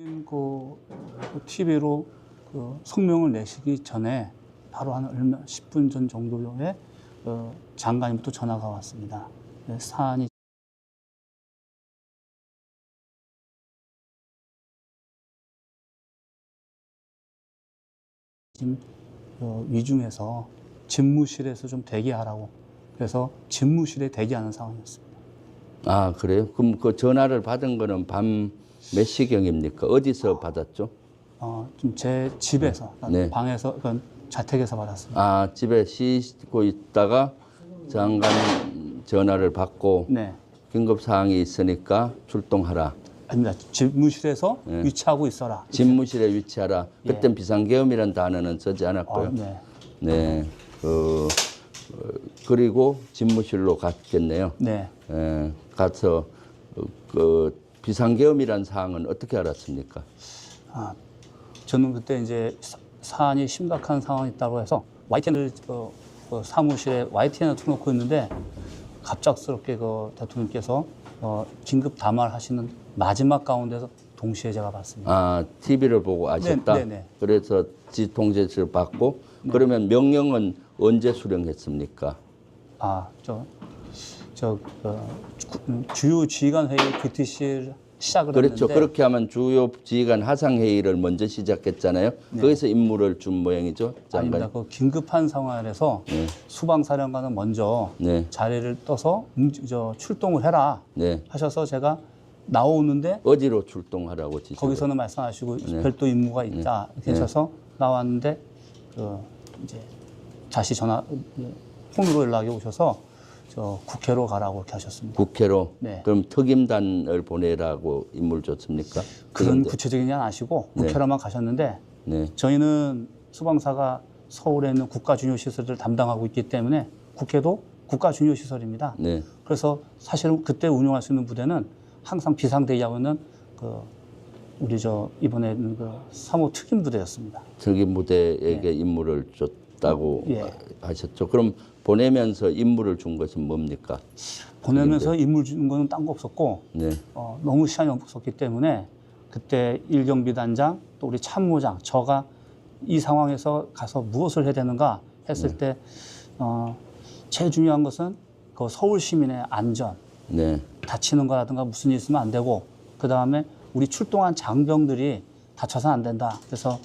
그 TV로 그 성명을 내시기 전에 바로 한 얼마 10분 전 정도에 어, 장관님부터 전화가 왔습니다. 네, 사안이 지금 어, 위중해서 집무실에서 좀 대기하라고 그래서 집무실에 대기하는 상황이었습니다. 아 그래요? 그럼 그 전화를 받은 거는 밤 몇 시경입니까? 어디서 받았죠? 어, 좀 제 집에서 네. 방에서 그러니까 자택에서 받았습니다. 아 집에 쉬고 있다가 장관 전화를 받고 네. 긴급 사항이 있으니까 출동하라. 아닙니다. 집무실에서 네. 위치하고 있어라. 집무실에 위치하라. 예. 그땐 비상계엄이라는 단어는 쓰지 어, 않았고요. 네. 네. 그 어, 그리고 집무실로 갔겠네요. 네. 에, 가서 어, 그 비상계엄이라는 사항은 어떻게 알았습니까? 아, 저는 그때 이제 사- 사안이 심각한 상황이 있다고 해서 YTN을 그, 그 사무실에 YTN을 틀어놓고 있는데 갑작스럽게 그 대통령께서 어, 긴급 담화하시는 마지막 가운데서 동시에 제가 봤습니다. 아, TV를 보고 아셨다. 네, 네, 네. 그래서 지 통제를 받고 그러면 명령은 언제 수령했습니까? 아, 저, 저, 그, 주- 주요 지휘관 회의 QTC를 시작을 그렇죠. 했는데 그렇게 하면 주요 지휘관 하상 회의를 먼저 시작했잖아요. 거기서 임무를 준 모양이죠, 네. 아닙니다. 장관. 그 긴급한 상황에서 네. 수방 사령관은 먼저 네, 자리를 떠서 음, 저 출동을 해라 네. 하셔서 제가 나오는데 어디로 출동하라고 지시? 거기서는 말씀하시고 네. 별도 임무가 있다 이렇게 하셔서 나왔는데 그 이제 다시 전화 폰으로 연락이 오셔서 저 국회로 가라고 이렇게 하셨습니다. 국회로. 네. 그럼 특임단을 보내라고 임무를 줬습니까? 그런 구체적인 건 아시고 네. 국회로만 가셨는데 네, 저희는 수방사가 서울에 있는 국가 중요 시설을 담당하고 있기 때문에 국회도 국가 중요 시설입니다. 네, 그래서 사실은 그때 운영할 수 있는 부대는 항상 비상대기하고 있는 그 우리 저 이번에 있는 그 3호 특임 부대였습니다. 특임 부대에게 임무를 줬다고 예. 하셨죠. 그럼 보내면서 임무를 준 것은 뭡니까? 보내면서 임무 주는 거는 딴 거 없었고 네, 어, 너무 시간이 없었기 때문에 그때 일경비 단장 또 우리 참모장 저가 이 상황에서 가서 무엇을 해야 되는가 했을 때 어, 제일 중요한 것은 그 서울 시민의 안전 네, 다치는 거라든가 무슨 일 있으면 안 되고 그 다음에 우리 출동한 장병들이 다쳐서는 안 된다. 그래서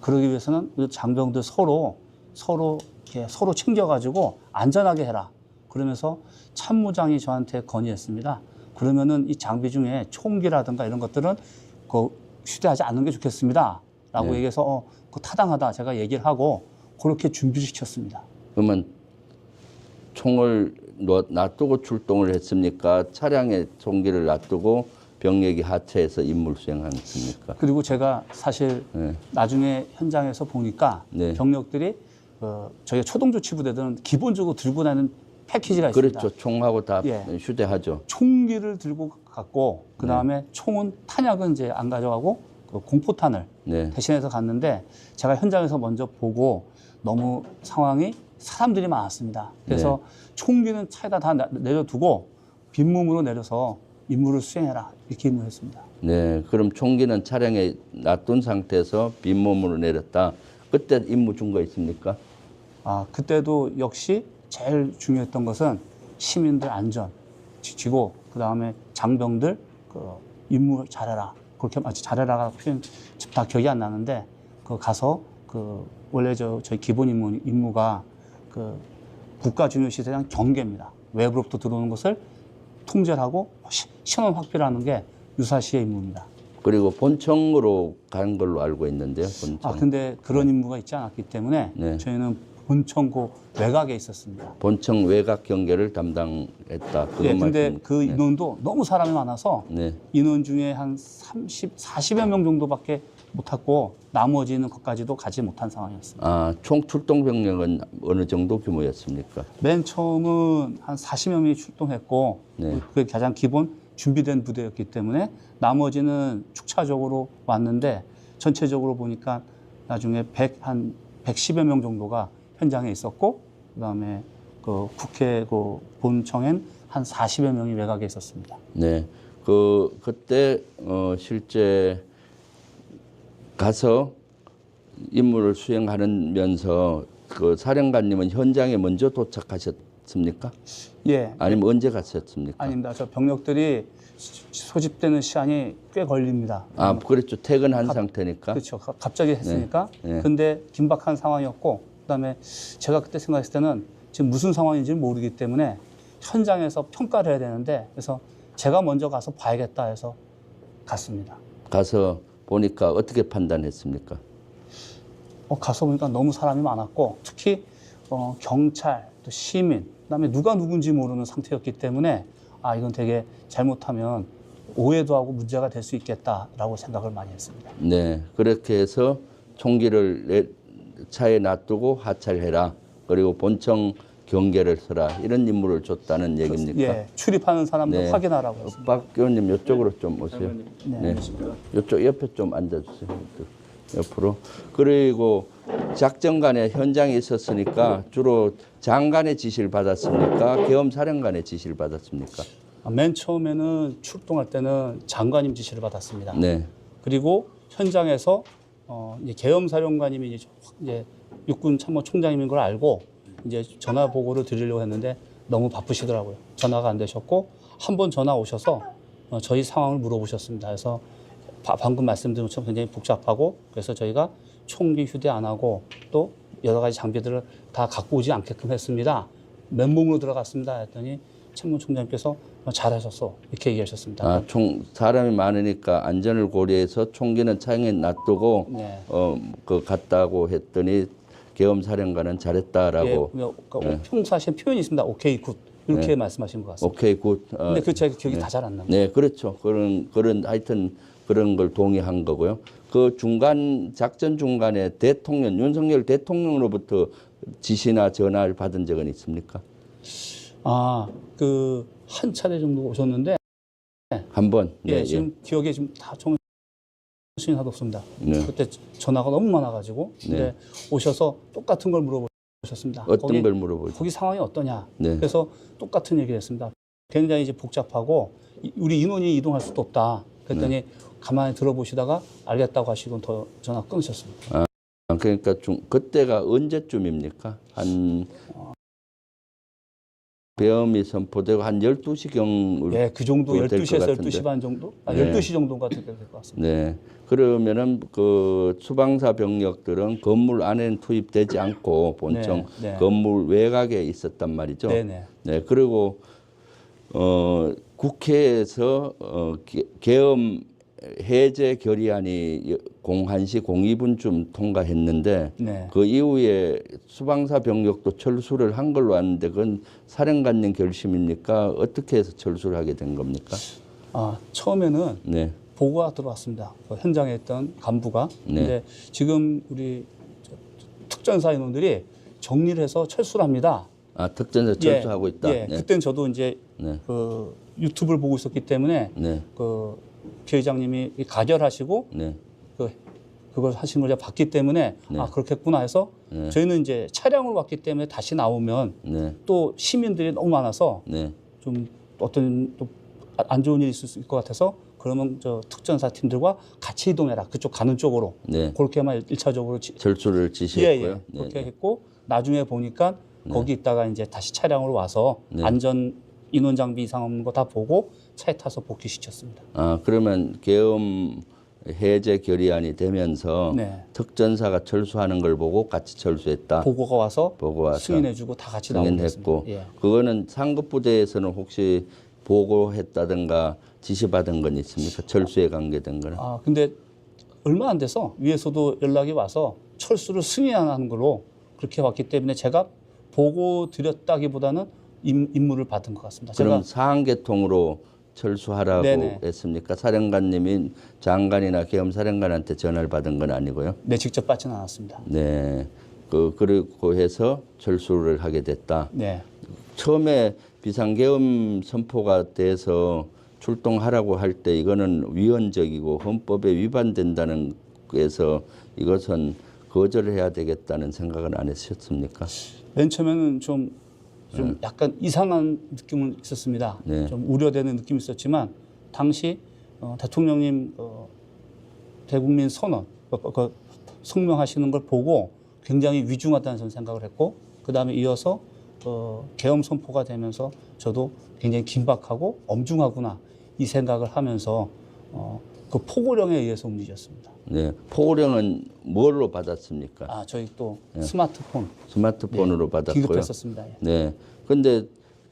그러기 위해서는 장병들 서로 서로 이렇게 서로 챙겨가지고 안전하게 해라. 그러면서 참모장이 저한테 건의했습니다. 그러면은 이 장비 중에 총기라든가 이런 것들은 그 휴대하지 않는 게 좋겠습니다. 라고 네. 얘기해서 어, 그 타당하다 제가 얘기를 하고 그렇게 준비를 시켰습니다. 그러면 총을 놔- 놔두고 출동을 했습니까? 차량에 총기를 놔두고 병력이 하차해서 임무를 수행했습니까? 그리고 제가 사실 네, 나중에 현장에서 보니까 네. 병력들이 어, 저희 초동조치부대들은 기본적으로 들고 다니는 패키지가 있습니다. 그렇죠. 총하고 다 예. 휴대하죠. 총기를 들고 갔고 그 다음에 총은 탄약은 이제 안 가져가고 그 공포탄을 네, 대신해서 갔는데 제가 현장에서 먼저 보고 너무 상황이 사람들이 많았습니다. 그래서 총기는 차에다 다 나- 내려두고 빈몸으로 내려서 임무를 수행해라 이렇게 임무했습니다. 네. 그럼 총기는 차량에 놔둔 상태에서 빈몸으로 내렸다. 그때 임무 준 거 있습니까? 아, 그때도 역시 제일 중요했던 것은 시민들 안전 지키고 그 다음에 장병들 그 임무 잘해라 그렇게 마치 잘해라가 표현 다 기억이 안 나는데 그 가서 그 원래 저 저희 기본 임무 임무가 그 국가 중요 시설에 대한 경계입니다. 외부로부터 들어오는 것을 통제를 하고 시- 신원 확보를 하는 게 유사시의 임무입니다. 그리고 본청으로 간 걸로 알고 있는데요. 본청. 아 근데 그런 임무가 있지 않았기 때문에 네. 저희는 본청고 외곽에 있었습니다. 본청 외곽 경계를 담당했다. 그것 예, 근데 말씀. 그 인원도 너무 사람이 많아서 네. 인원 중에 한 30, 40여 명 정도밖에 못 탔고 나머지는 것까지도 가지 못한 상황이었습니다. 아, 총 출동 병력은 어느 정도 규모였습니까? 맨 처음은 한 40여 명이 출동했고 네. 그게 가장 기본 준비된 부대였기 때문에 나머지는 축차적으로 왔는데 전체적으로 보니까 나중에 100, 한 110여 명 정도가 현장에 있었고 그다음에 그 국회 그 본청엔 한 40여 명이 외곽에 있었습니다. 네. 그 그때 어 실제 가서 임무를 수행하면서 그 사령관님은 현장에 먼저 도착하셨 습니까? 예. 아니면 언제 갔었습니까? 아닙니다. 저 병력들이 소- 소집되는 시간이 꽤 걸립니다. 아, 그렇죠. 퇴근한 상태니까. 그렇죠. 가- 갑자기 했으니까. 네. 근데 긴박한 상황이었고, 그다음에 제가 그때 생각했을 때는 지금 무슨 상황인지 모르기 때문에 현장에서 평가를 해야 되는데, 그래서 제가 먼저 가서 봐야겠다 해서 갔습니다. 가서 보니까 어떻게 판단했습니까? 어, 가서 보니까 너무 사람이 많았고, 특히 어, 경찰, 또 시민, 그다음에 누가 누군지 모르는 상태였기 때문에 아 이건 되게 잘못하면 오해도 하고 문제가 될 수 있겠다라고 생각을 많이 했습니다. 네, 그렇게 해서 총기를 내- 차에 놔두고 하차해라. 그리고 본청 경계를 서라. 이런 임무를 줬다는 얘기입니까? 예, 출입하는 사람들 네. 확인하라고 했습니다. 박 교원님 이쪽으로 좀 오세요. 네. 네. 이쪽 옆에 좀 앉아주세요. 옆으로. 그리고 작전관에 현장에 있었으니까 주로 장관의 지시를 받았습니까? 계엄 사령관의 지시를 받았습니까? 아, 맨 처음에는 출동할 때는 장관님 지시를 받았습니다. 네. 그리고 현장에서 어, 이제 계엄사령관님이 이제, 이제 육군 참모총장님인 걸 알고 이제 전화 보고를 드리려고 했는데 너무 바쁘시더라고요. 전화가 안 되셨고 한 번 전화 오셔서 어, 저희 상황을 물어보셨습니다. 그래서 바- 방금 말씀드린 것처럼 굉장히 복잡하고 그래서 저희가 총기 휴대 안 하고 또 여러 가지 장비들을 다 갖고 오지 않게끔 했습니다. 맨몸으로 들어갔습니다. 했더니 참모총장님께서 어, 잘하셨어 이렇게 얘기하셨습니다. 아, 총 사람이 많으니까 안전을 고려해서 총기는 차에 놔두고 네. 어, 그 갔다고 했더니 계엄 사령관은 잘했다라고 예, 그러니까 평소하신 표현이 있습니다. 오케이 굿 이렇게 말씀하신 것 같습니다. 오케이 굿. 어, 근데 그 제가 기억이 다잘 안 납니다. 네, 그렇죠. 그런 그런 하여튼 그런 걸 동의한 거고요. 그 중간 작전 중간에 대통령 윤석열 대통령으로부터 지시나 전화를 받은 적은 있습니까? 아, 그 한 차례 정도 오셨는데 한 번. 예, 네, 지금 기억에 지금 다 정신이 하나도 없습니다. 네. 그때 전화가 너무 많아가지고 근데 오셔서 똑같은 걸 물어보셨습니다. 어떤 거기, 걸 물어보죠? 거기 상황이 어떠냐? 네. 그래서 똑같은 얘기를 했습니다. 굉장히 이제 복잡하고 이- 우리 인원이 이동할 수도 없다. 그랬더니 네. 가만히 들어보시다가 알겠다고 하시고 더 전화 끊으셨습니다. 아, 그러니까 중, 그때가 언제쯤입니까? 한 배엄이 선포되고 한 12시경 예, 그 정도 그거 될것 12시에서 같은데. 12시 반 정도? 아, 네. 12시 정도가 될것 같습니다. 네. 그러면은 그 수방사 병력들은 건물 안에는 투입되지 않고 본청 네, 네. 건물 외곽에 있었단 말이죠. 네 네. 네. 그리고 어 국회에서 어 개- 계엄 해제 결의안이 01시 02분쯤 통과했는데 네. 그 이후에 수방사 병력도 철수를 한 걸로 아는데 그건 사령관님 결심입니까? 어떻게 해서 철수를 하게 된 겁니까? 아, 처음에는 네. 보고가 들어왔습니다. 그 현장에 있던 간부가. 네. 근데 지금 우리 특전사 인원들이 정리를 해서 철수를 합니다. 아, 특전사 철수하고 예, 있다. 예, 네. 그땐 저도 이제 네. 그 유튜브를 보고 있었기 때문에 네. 그 피의장님이 가결하시고 네. 그 그걸 하신 걸 제가 봤기 때문에 네. 아 그렇겠구나 해서 네. 저희는 이제 차량으로 왔기 때문에 다시 나오면 네. 또 시민들이 너무 많아서 네. 좀 어떤 또 안 좋은 일이 있을 수 있을 것 같아서 그러면 저 특전사 팀들과 같이 이동해라 그쪽 가는 쪽으로 네. 그렇게만 일차적으로 지, 철수를 예, 지시했고요. 예, 네. 그렇게 했고 나중에 보니까 거기 있다가 이제 다시 차량으로 와서 네. 안전 인원 장비 이상 없는 거 다 보고 차에 타서 복귀시켰습니다. 아, 그러면 계엄 해제 결의안이 되면서 네. 특전사가 철수하는 걸 보고 같이 철수했다. 보고가 와서 보고 와서 승인해주고 다 같이 됐습니다. 예. 그거는 상급 부대에서는 혹시 보고했다든가 지시받은 건 있습니까? 철수에 관계된 거는. 아 근데 얼마 안 돼서 위에서도 연락이 와서 철수를 승인하는 걸로 그렇게 왔기 때문에 제가 보고 드렸다기보다는 임, 임무를 받은 것 같습니다. 그럼 사항계통으로 철수하라고 네네. 했습니까? 사령관님이 장관이나 계엄 사령관한테 전화를 받은 건 아니고요. 네 직접 받지는 않았습니다. 네. 그 그리고 해서 철수를 하게 됐다. 네. 처음에 비상계엄 선포가 돼서 출동하라고 할 때 이거는 위헌적이고 헌법에 위반된다는 거에서 이것은 거절을 해야 되겠다는 생각은 안 했었습니까? 맨 처음에는 좀, 좀 약간 이상한 느낌은 있었습니다. 네. 좀 우려되는 느낌이 있었지만 당시 어, 대통령님 어, 대국민 선언 그, 그 성명하시는 걸 보고 굉장히 위중하다는 저는 생각을 했고 그 다음에 이어서 어, 계엄 선포가 되면서 저도 굉장히 긴박하고 엄중하구나 이 생각을 하면서 어, 그 포고령에 의해서 움직였습니다. 네. 포고령은 뭘로 받았습니까? 아 저희 또 스마트폰 스마트폰으로 받았고요. 기급했었습니다. 예. 네. 근데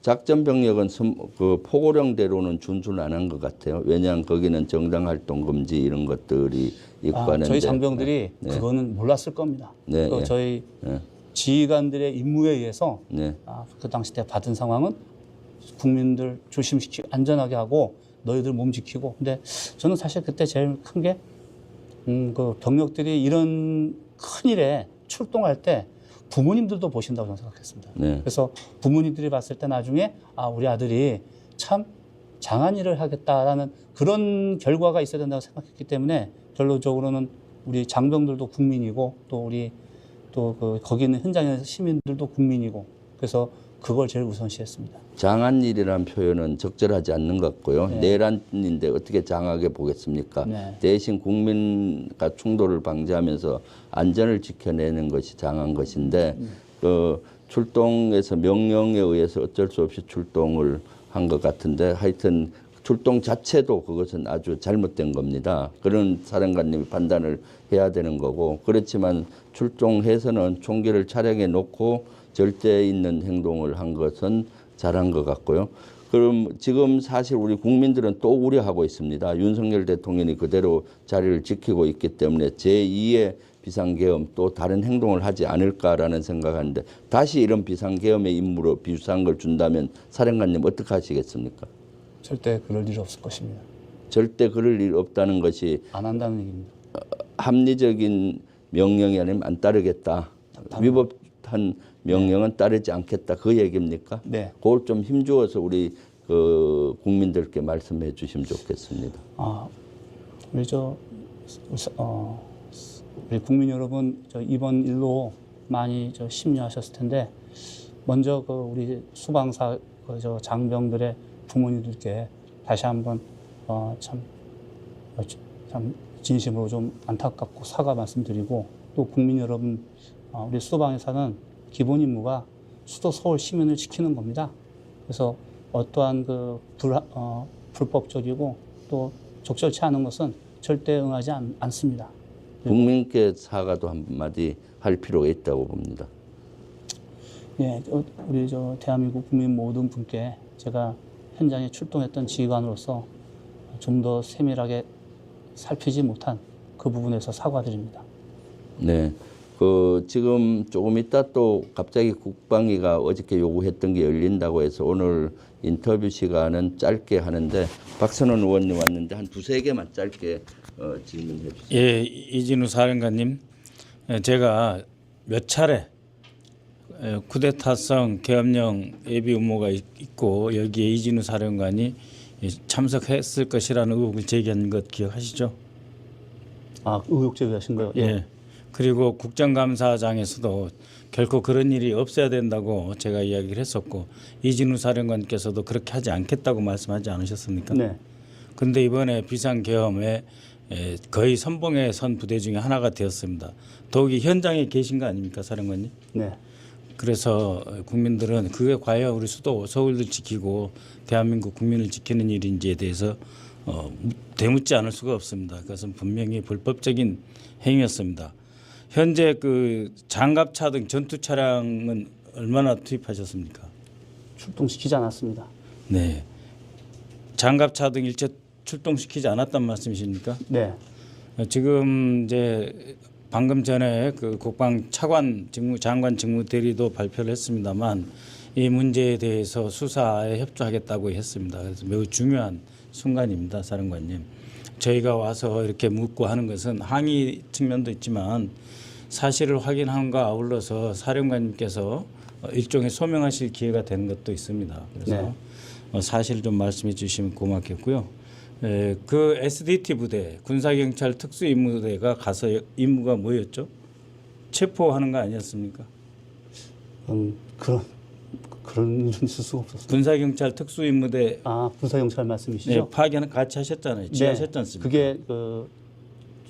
작전 병력은 스- 그 포고령대로는 준수를 안 한 것 같아요. 왜냐하면 거기는 정당 활동 금지 이런 것들이 있고 아, 하는데 저희 장병들이 그거는 몰랐을 겁니다. 네, 그 예. 저희 네. 지휘관들의 임무에 의해서 네. 아, 그 당시 때 받은 상황은 국민들 조심시키고 안전하게 하고 너희들 몸 지키고 근데 저는 사실 그때 제일 큰게 음, 그 병력들이 이런 큰 일에 출동할 때 부모님들도 보신다고 저는 생각했습니다. 네. 그래서 부모님들이 봤을 때 나중에 아 우리 아들이 참 장한 일을 하겠다라는 그런 결과가 있어야 된다고 생각했기 때문에 결론적으로는 우리 장병들도 국민이고 또 우리 또 그 거기 있는 현장에 시민들도 국민이고 그래서 그걸 제일 우선시했습니다. 장한 일이라는 표현은 적절하지 않는 것 같고요. 네. 내란인데 어떻게 장하게 보겠습니까? 네. 대신 국민과 충돌을 방지하면서 안전을 지켜내는 것이 장한 것인데 음. 그 출동에서 명령에 의해서 어쩔 수 없이 출동을 한 것 같은데 하여튼 출동 자체도 그것은 아주 잘못된 겁니다. 그런 사령관님이 판단을 해야 되는 거고 그렇지만 출동해서는 총기를 차량에 놓고 절대 있는 행동을 한 것은 잘한 것 같고요. 그럼 지금 사실 우리 국민들은 또 우려하고 있습니다. 윤석열 대통령이 그대로 자리를 지키고 있기 때문에 제2의 비상계엄 또 다른 행동을 하지 않을까라는 생각하는데 다시 이런 비상계엄의 임무로 비슷한 걸 준다면 사령관님 어떻게 하시겠습니까? 절대 그럴 일이 없을 것입니다. 절대 그럴 일 없다는 것이 안 한다는 얘기입니다. 합리적인 명령이 아니면 안 따르겠다. 위법한 명령은 따르지 않겠다. 그 얘기입니까? 네. 그걸 좀 힘주어서 우리 그 국민들께 말씀해 주시면 좋겠습니다. 아, 우리 저 어, 우리 국민 여러분 저 이번 일로 많이 저 심려하셨을 텐데 먼저 그 우리 수방사 그 저 장병들의 부모님들께 다시 한번 어, 참, 어, 참 진심으로 좀 안타깝고 사과 말씀드리고 또 국민 여러분 어, 우리 수방에서는 기본 임무가 수도 서울 시민을 지키는 겁니다. 그래서 어떠한 그 불, 어, 불법적이고 또 적절치 않은 것은 절대 응하지 않, 않습니다. 국민께 사과도 한마디 할 필요가 있다고 봅니다. 예, 어, 우리 저 대한민국 국민 모든 분께 제가 현장에 출동했던 지휘관으로서 좀 더 세밀하게 살피지 못한 그 부분에서 사과드립니다. 네. 그 지금 조금 있다 또 갑자기 국방위가 어저께 요구했던 게 열린다고 해서 오늘 인터뷰 시간은 짧게 하는데 박선원 의원님 왔는데 한 두세 개만 짧게 어, 질문해 주세요. 예, 이진우 사령관님, 예, 제가 몇 차례 예, 쿠데타성 계엄령 예비 음모가 있- 있고 여기에 이진우 사령관이 예, 참석했을 것이라는 의혹을 제기한 것 기억하시죠? 아, 의혹 제기하신 거요? 예. 그리고 국정감사장에서도 결코 그런 일이 없어야 된다고 제가 이야기를 했었고 이진우 사령관께서도 그렇게 하지 않겠다고 말씀하지 않으셨습니까? 네. 근데 이번에 비상계엄에 에, 거의 선봉에 선 부대 중에 하나가 되었습니다. 더욱이 현장에 계신 거 아닙니까, 사령관님? 네. 그래서 국민들은 그게 과연 우리 수도 서울을 지키고 대한민국 국민을 지키는 일인지에 대해서 어, 되묻지 않을 수가 없습니다. 그것은 분명히 불법적인 행위였습니다. 현재 그 장갑차 등 전투 차량은 얼마나 투입하셨습니까? 출동시키지 않았습니다. 네. 장갑차 등 일체 출동시키지 않았단 말씀이십니까? 네. 어, 지금 이제 방금 전에 그 국방 차관 직무 장관 직무 대리도 발표를 했습니다만 이 문제에 대해서 수사에 협조하겠다고 했습니다. 그래서 매우 중요한 순간입니다, 사령관님. 저희가 와서 이렇게 묻고 하는 것은 항의 측면도 있지만 사실을 확인함과 아울러서 사령관님께서 어, 일종의 소명하실 기회가 되는 것도 있습니다. 그래서 네. 어, 사실 좀 말씀해 주시면 고맙겠고요. 에, 그 SDT 부대 군사경찰 특수임무대가 가서 임무가 뭐였죠? 체포하는 거 아니었습니까? 음, 그런 그런 수가 없었어요. 군사경찰 특수임무대 아, 군사경찰 말씀이시죠? 네, 파견 같이 하셨잖아요. 지하셨지 않습니까? 그게 그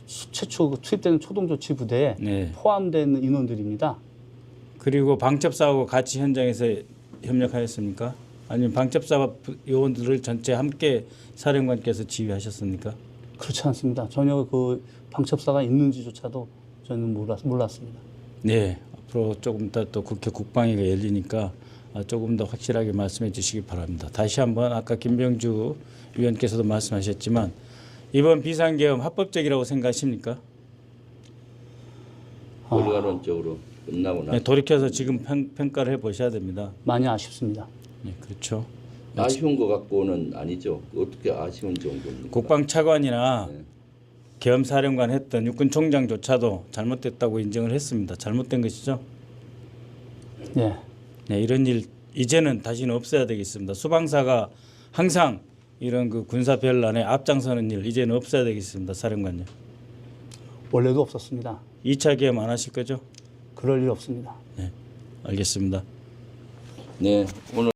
수- 최초 그 투입되는 초동조치 부대에 네. 포함된 인원들입니다. 그리고 방첩사하고 같이 현장에서 협력하였습니까? 아니면 방첩사 요원들을 전체 함께 사령관께서 지휘하셨습니까? 그렇지 않습니다. 전혀 그 방첩사가 있는지조차도 저는 몰랐, 몰랐습니다. 네, 앞으로 조금 더또 국회 국방위가 열리니까 아, 조금 더 확실하게 말씀해 주시기 바랍니다. 다시 한번 아까 김병주 위원께서도 말씀하셨지만 이번 비상계엄 합법적이라고 생각하십니까? 결과론적으로 끝나고 나 네, 돌이켜서 지금 평, 평가를 해 보셔야 됩니다. 많이 아쉽습니다. 네, 그렇죠. 아쉬운 것 갖고는 아니죠. 어떻게 아쉬운 정도입니까? 국방 차관이나 계엄사령관 했던 육군 총장조차도 잘못됐다고 인정을 했습니다. 잘못된 것이죠. 예. 네, 이런 일 이제는 다시는 없어야 되겠습니다. 수방사가 항상 이런 그 군사 변란에 앞장서는 일 이제는 없어야 되겠습니다. 사령관님. 원래도 없었습니다. 2차 계엄 안 하실 거죠? 그럴 일 없습니다. 네, 알겠습니다. 네, 오늘